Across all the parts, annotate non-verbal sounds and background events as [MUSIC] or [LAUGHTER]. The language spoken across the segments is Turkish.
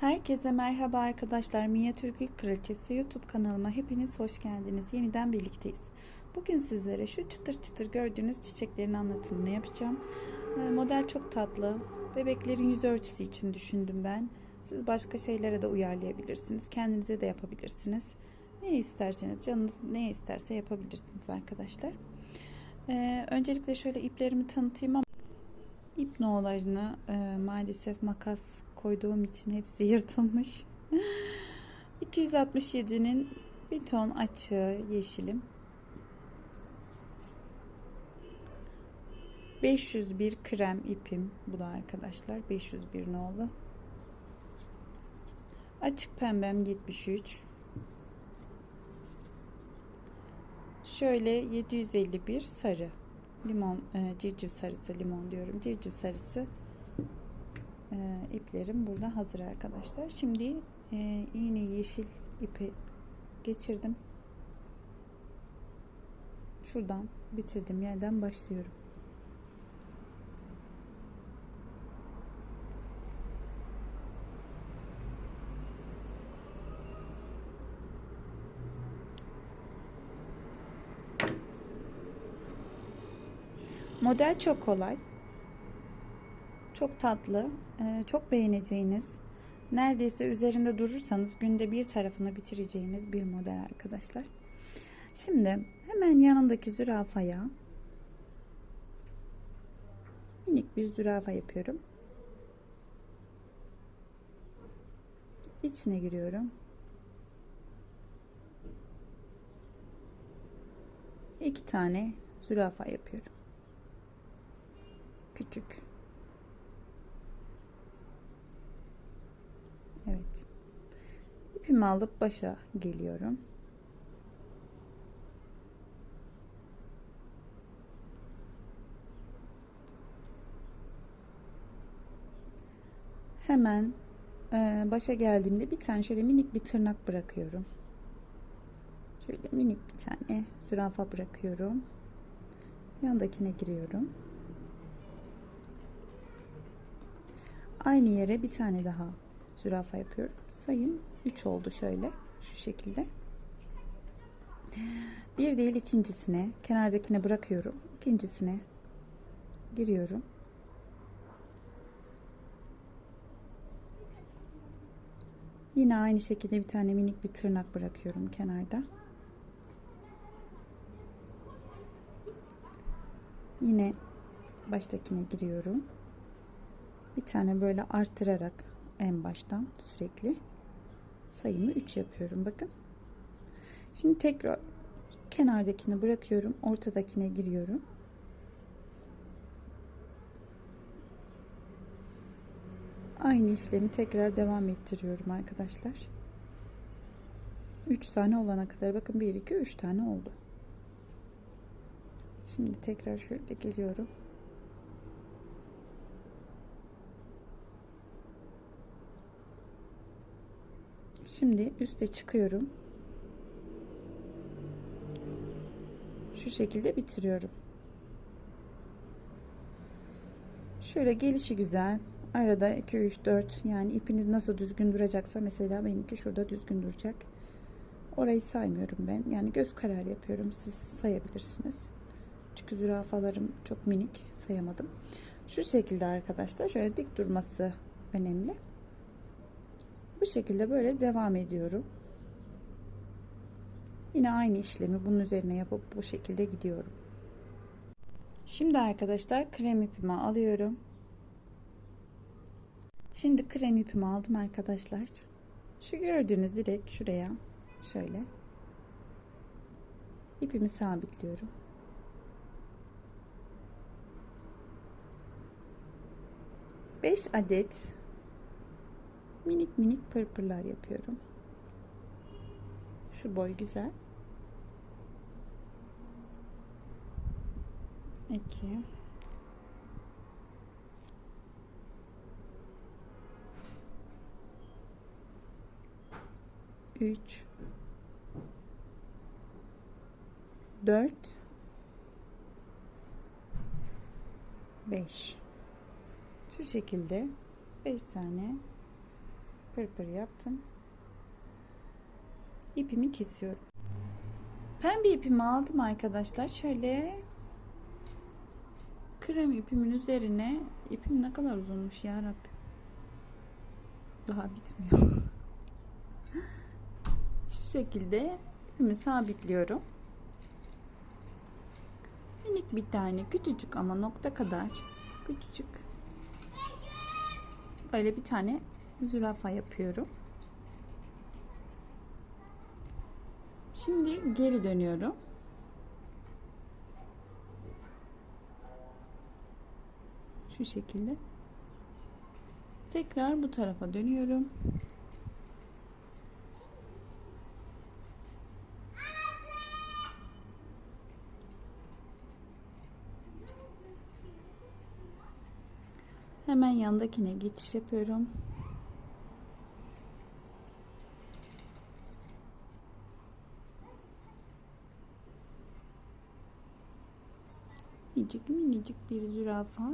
Herkese merhaba arkadaşlar. Minyatür Gül Kraliçesi YouTube kanalıma hepiniz hoş geldiniz. Yeniden birlikteyiz. Bugün sizlere şu çıtır çıtır gördüğünüz çiçeklerin anlatımını yapacağım. Ee, Model çok tatlı. Bebeklerin yüz örtüsü için düşündüm ben. Siz başka şeylere de uyarlayabilirsiniz. Kendinize de yapabilirsiniz. Ne isterseniz, canınız ne isterse yapabilirsiniz arkadaşlar. Ee, öncelikle şöyle iplerimi tanıtayım ama ip no'larını e, maalesef makas koyduğum için hepsi yırtılmış. [LAUGHS] 267'nin bir ton açığı yeşilim. 501 krem ipim bu da arkadaşlar 501 nolu. Açık pembem 73. Şöyle 751 sarı limon e, civciv sarısı limon diyorum civciv sarısı e, iplerim burada hazır arkadaşlar. Şimdi e, iğne yeşil ipi geçirdim. Şuradan bitirdim yerden başlıyorum. Model çok kolay. Çok tatlı. e, Çok beğeneceğiniz. Neredeyse üzerinde durursanız günde bir tarafını bitireceğiniz bir model arkadaşlar. Şimdi hemen yanındaki zürafaya minik bir zürafa yapıyorum. İçine giriyorum. İki tane zürafa yapıyorum küçük. Evet. İpimi alıp başa geliyorum. Hemen e, başa geldiğimde bir tane şöyle minik bir tırnak bırakıyorum. Şöyle minik bir tane zürafa bırakıyorum. Yandakine giriyorum. Aynı yere bir tane daha zürafa yapıyorum. Sayım 3 oldu şöyle. Şu şekilde. Bir değil ikincisine kenardakine bırakıyorum. İkincisine giriyorum. Yine aynı şekilde bir tane minik bir tırnak bırakıyorum kenarda. Yine baştakine giriyorum bir tane böyle arttırarak en baştan sürekli sayımı 3 yapıyorum bakın. Şimdi tekrar kenardakini bırakıyorum ortadakine giriyorum. Aynı işlemi tekrar devam ettiriyorum arkadaşlar. 3 tane olana kadar bakın 1 2 3 tane oldu. Şimdi tekrar şöyle geliyorum Şimdi üste çıkıyorum. Şu şekilde bitiriyorum. Şöyle gelişi güzel. Arada 2 3 4 yani ipiniz nasıl düzgün duracaksa mesela benimki şurada düzgün duracak. Orayı saymıyorum ben. Yani göz kararı yapıyorum. Siz sayabilirsiniz. Çünkü zürafalarım çok minik sayamadım. Şu şekilde arkadaşlar şöyle dik durması önemli. Bu şekilde böyle devam ediyorum. Yine aynı işlemi bunun üzerine yapıp bu şekilde gidiyorum. Şimdi arkadaşlar krem ipimi alıyorum. Şimdi krem ipimi aldım arkadaşlar. Şu gördüğünüz direkt şuraya şöyle ipimi sabitliyorum. Beş adet minik minik pırpırlar yapıyorum. Şu boy güzel. 2 3 4 5 şu şekilde 5 tane pırpır yaptım. İpimi kesiyorum. Pembe ipimi aldım arkadaşlar. Şöyle krem ipimin üzerine ipim ne kadar uzunmuş ya Rabbim. Daha bitmiyor. [LAUGHS] Şu şekilde ipimi sabitliyorum. Minik bir tane küçücük ama nokta kadar küçücük böyle bir tane zürafa yapıyorum. Şimdi geri dönüyorum. Şu şekilde. Tekrar bu tarafa dönüyorum. Hemen yandakine geçiş yapıyorum. Minicik minicik bir zürafa.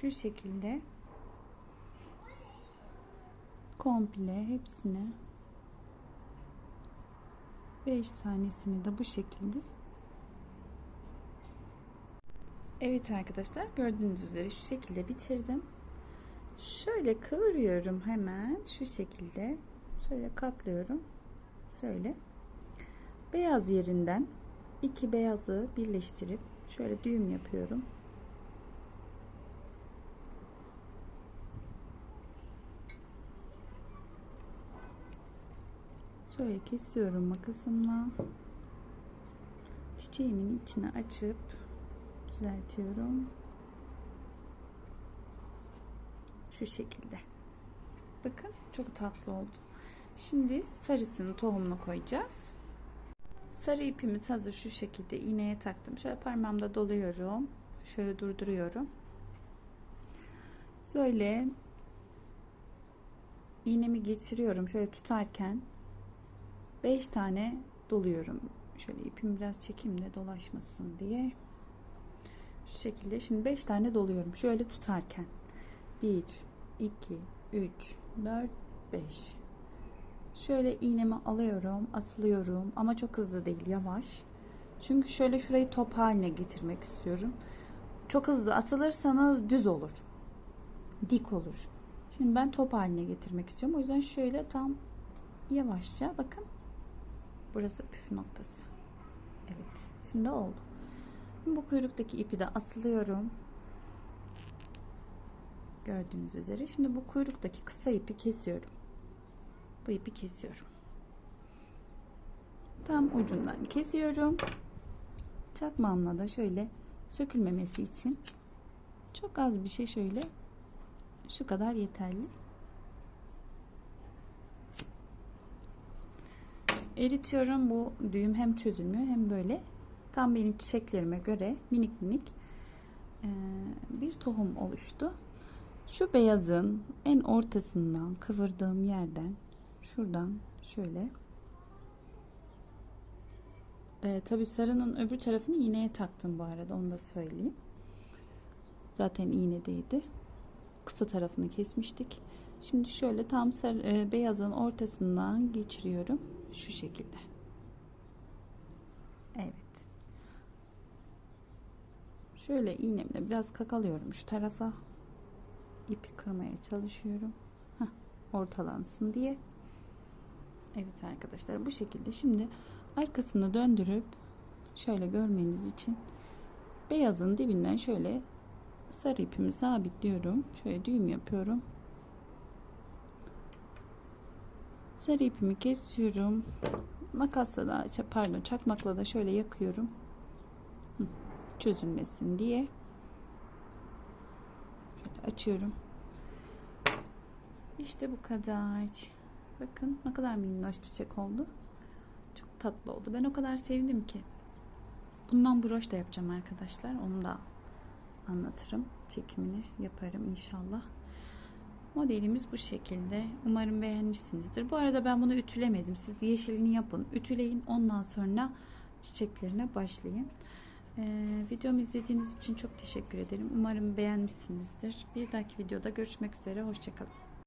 Şu şekilde komple hepsini 5 tanesini de bu şekilde Evet arkadaşlar gördüğünüz üzere şu şekilde bitirdim. Şöyle kıvırıyorum hemen şu şekilde. Şöyle katlıyorum. Şöyle. Beyaz yerinden iki beyazı birleştirip şöyle düğüm yapıyorum. Şöyle kesiyorum makasımla. Çiçeğimin içine açıp düzeltiyorum. Şu şekilde. Bakın çok tatlı oldu. Şimdi sarısını tohumuna koyacağız. Sarı ipimiz hazır şu şekilde iğneye taktım. Şöyle parmağımda doluyorum. Şöyle durduruyorum. Şöyle iğnemi geçiriyorum. Şöyle tutarken 5 tane doluyorum. Şöyle ipimi biraz çekeyim de dolaşmasın diye. Şu şekilde şimdi 5 tane doluyorum. Şöyle tutarken 1 2 3 4 5 Şöyle iğnemi alıyorum, asılıyorum ama çok hızlı değil, yavaş. Çünkü şöyle şurayı top haline getirmek istiyorum. Çok hızlı asılırsanız düz olur. Dik olur. Şimdi ben top haline getirmek istiyorum. O yüzden şöyle tam yavaşça bakın Burası püf noktası. Evet. Şimdi oldu. Bu kuyruktaki ipi de asılıyorum. Gördüğünüz üzere. Şimdi bu kuyruktaki kısa ipi kesiyorum. Bu ipi kesiyorum. Tam ucundan kesiyorum. Çakmağımla da şöyle sökülmemesi için çok az bir şey şöyle şu kadar yeterli. Eritiyorum. Bu düğüm hem çözülmüyor hem böyle tam benim çiçeklerime göre minik minik bir tohum oluştu. Şu beyazın en ortasından kıvırdığım yerden şuradan şöyle e, tabi sarının öbür tarafını iğneye taktım bu arada onu da söyleyeyim. Zaten iğnedeydi. Kısa tarafını kesmiştik. Şimdi şöyle tam sarı, e, beyazın ortasından geçiriyorum. Şu şekilde. Evet. Şöyle iğnemle biraz kakalıyorum şu tarafa. ipi kırmaya çalışıyorum. Heh, ortalansın diye. Evet arkadaşlar bu şekilde şimdi arkasını döndürüp şöyle görmeniz için beyazın dibinden şöyle sarı ipimi sabitliyorum. Şöyle düğüm yapıyorum. Sarı ipimi kesiyorum. Makasla da pardon çakmakla da şöyle yakıyorum. çözülmesin diye. Şöyle açıyorum. İşte bu kadar. Bakın ne kadar minnoş çiçek oldu. Çok tatlı oldu. Ben o kadar sevdim ki. Bundan broş da yapacağım arkadaşlar. Onu da anlatırım. Çekimini yaparım inşallah. Modelimiz bu şekilde. Umarım beğenmişsinizdir. Bu arada ben bunu ütülemedim. Siz yeşilini yapın. Ütüleyin. Ondan sonra çiçeklerine başlayın. Ee, videomu izlediğiniz için çok teşekkür ederim. Umarım beğenmişsinizdir. Bir dahaki videoda görüşmek üzere. Hoşçakalın.